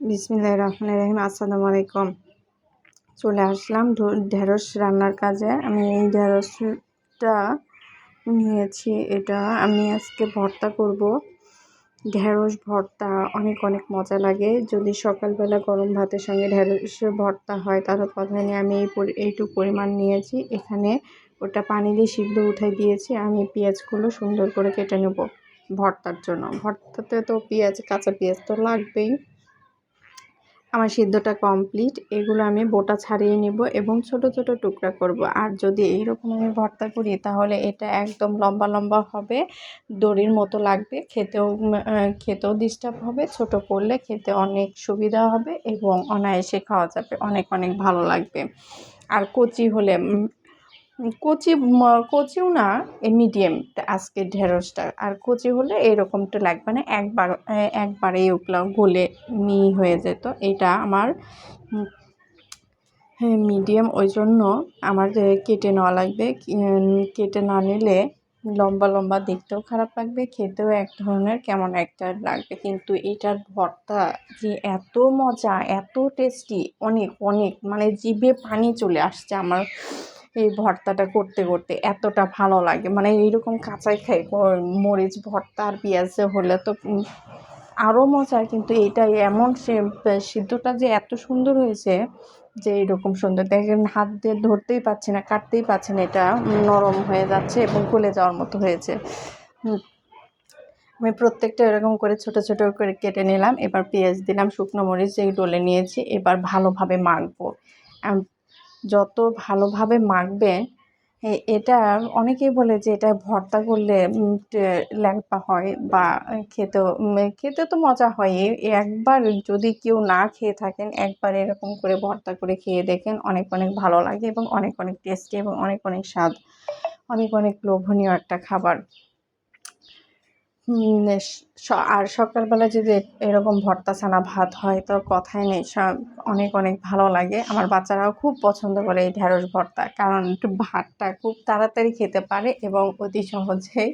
বিসমিল্লাহ রহমান রহিম। আসসালামু আলাইকুম চলে আসলাম ঢেঁড়স রান্নার কাজে। আমি এই ঢেঁড়সটা নিয়েছি। এটা আমি আজকে ভর্তা করব। ঢেঁড়স ভর্তা অনেক অনেক মজা লাগে। যদি সকালবেলা গরম ভাতের সঙ্গে ঢেঁড়স ভর্তা হয়, তাহলে কথায় নিয়ে আমি এই এইটুকু পরিমাণ নিয়েছি। এখানে ওটা পানি দিয়ে সিদ্ধ উঠাই দিয়েছি। আমি পেঁয়াজগুলো সুন্দর করে কেটে নেব ভর্তার জন্য। ভর্তাতে তো পেঁয়াজ, কাঁচা পেঁয়াজ তো লাগবেই। আমার সিদ্ধটা কমপ্লিট, এগুলো আমি বোটা ছাড়িয়ে নিব এবং ছোট ছোট টুকরা করব। আর যদি এইরকম আমি ভর্তা করি, তাহলে এটা একদম লম্বা লম্বা হবে, দড়ির মতো লাগবে, খেতেও খেতেও ডিস্টার্ব হবে, ছোট করলে খেতে অনেক সুবিধা হবে এবং অনায়াসে খাওয়া যাবে, অনেক অনেক ভালো লাগবে। আর কচি হলে কচি কচিও না মিডিয়াম আজকে ঢেঁড়সটা। আর কচি হলে এরকমটা লাগবে না, একবার একবারে ওগুলো গলে মি হয়ে যেত। এটা আমার মিডিয়াম ওই জন্য আমার কেটে নেওয়া লাগবে কেটে না নিলে লম্বা লম্বা দেখতেও খারাপ লাগবে, খেতেও এক ধরনের কেমন একটা লাগবে। কিন্তু এটার ভর্তা যে এত মজা, এত টেস্টি অনেক অনেক মানে জিভে পানি চলে আসছে আমার। এই ভর্তাটা করতে করতে এতটা ভালো লাগে। মানে এইরকম কাঁচাই খাই মরিচ, ভর্তা আর পেঁয়াজ হলে তো আরও মজা। কিন্তু এটা এমন সিদ্ধটা যে এত সুন্দর হয়েছে যে এরকম সুন্দর। দেখেন হাত দিয়ে ধরতেই পারছি না, কাটতেই পারছি না। এটা নরম হয়ে যাচ্ছে এবং গলে যাওয়ার মতো হয়েছে। আমি প্রত্যেকটা এরকম করে ছোট ছোট করে কেটে নিলাম। এবার পেঁয়াজ দিলাম, শুকনো মরিচ যেই ডলে নিয়েছি। এবার ভালোভাবে মাখবো। যত ভালোভাবে মাখবেন, এ- এটা অনেকেই বলে যে এটা ভর্তা করলে ল্যাংপা হয় বা খেতেও খেতে তো মজা হয়। একবার যদি কেউ না খেয়ে থাকেন, একবার এরকম করে ভর্তা করে খেয়ে দেখেন, অনেক অনেক ভালো লাগে এবং অনেক অনেক টেস্টি এবং অনেক অনেক স্বাদ, অনেক অনেক লোভনীয় একটা খাবার। আর সকালবেলা যদি এরকম ভর্তা ছানা ভাত হয়, তো কথাই নেই সব অনেক অনেক ভালো লাগে। আমার বাচ্চারাও খুব পছন্দ করে এই ঢ্যাঁড়স ভর্তা, কারণ ভাতটা খুব তাড়াতাড়ি খেতে পারে এবং অতি সহজেই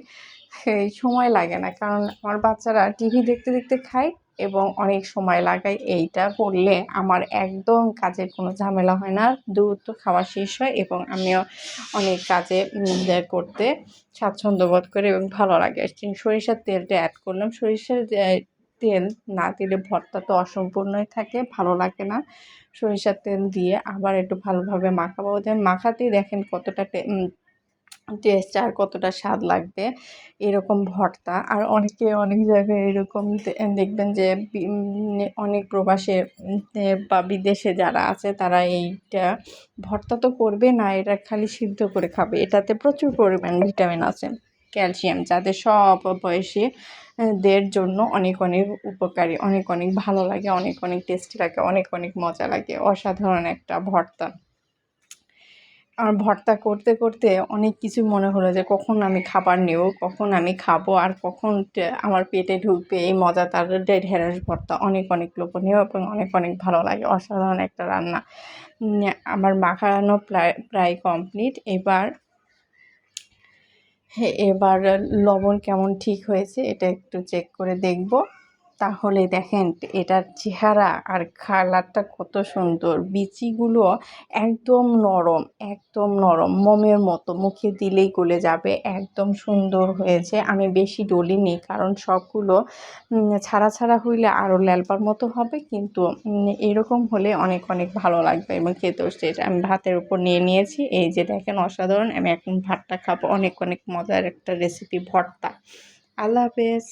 সময় লাগে না। কারণ আমার বাচ্চারা টিভি দেখতে দেখতে খায় এবং অনেক সময় লাগায় এইটা করলে আমার একদম কাজের কোনো ঝামেলা হয় না। দ্রুত খাওয়া শেষ হয় এবং আমিও অনেক কাজে করতে স্বাচ্ছন্দ্য বোধ করি এবং ভালো লাগে। সরিষার তেলটা অ্যাড করলাম। সরিষার তেল না দিলে ভর্তা তো অসম্পূর্ণই থাকে, ভালো লাগে না। সরিষার তেল দিয়ে আবার একটু ভালোভাবে মাখাবো। দেন মাখাতেই দেখেন কতটা টেস্ট আর কতটা স্বাদ লাগবে, এরকম ভর্তা। আর অনেকে অনেক জায়গায় এরকম দেখবেন যে অনেক প্রবাসে বা বিদেশে যারা আছে তারা এইটা, ভর্তা তো করবে না, এটা খালি সিদ্ধ করে খাবে। এটাতে প্রচুর পরিমাণ ভিটামিন আছে, ক্যালসিয়াম, যাদের সব বয়সী দের জন্য অনেক অনেক উপকারী, অনেক অনেক ভালো লাগে, অনেক অনেক টেস্টি লাগে, অনেক অনেক মজা লাগে। অসাধারণ একটা ভর্তা। আর ভর্তা করতে করতে অনেক কিছু মনে হলো যে কখন আমি খাবার নেব, কখন আমি খাব আর কখন আমার পেটে ঢুকবে। এই মজাদার ডে- ঢেঁড়স ভর্তা। অনেক অনেক লোভনীয় এবং অনেক অনেক ভালো লাগে। অসাধারণ একটা রান্না। আমার মাখানো প্রায় প্রায় কমপ্লিট এবার এবার লবণ কেমন ঠিক হয়েছে এটা একটু চেক করে দেখব। তাহলে দেখেন, এটার চেহারা আর কালারটা কত সুন্দর। বিচিগুলো একদম নরম একদম নরম, মোমের মতো। মুখে দিলেই গলে যাবে, একদম সুন্দর হয়েছে। আমি বেশি ডলিনি, কারণ সবগুলো ছাড়া ছাড়া হইলে আরও ল্যালপার মতো হবে, কিন্তু এরকম হলে অনেক অনেক ভালো লাগবে। এবং খেতেও সেটা আমি ভাতের উপর নিয়ে নিয়েছি। এই যে দেখেন, অসাধারণ। আমি এখন ভাতটা খাব। অনেক অনেক মজার একটা রেসিপি ভর্তা। আল্লাহ হাফেজ।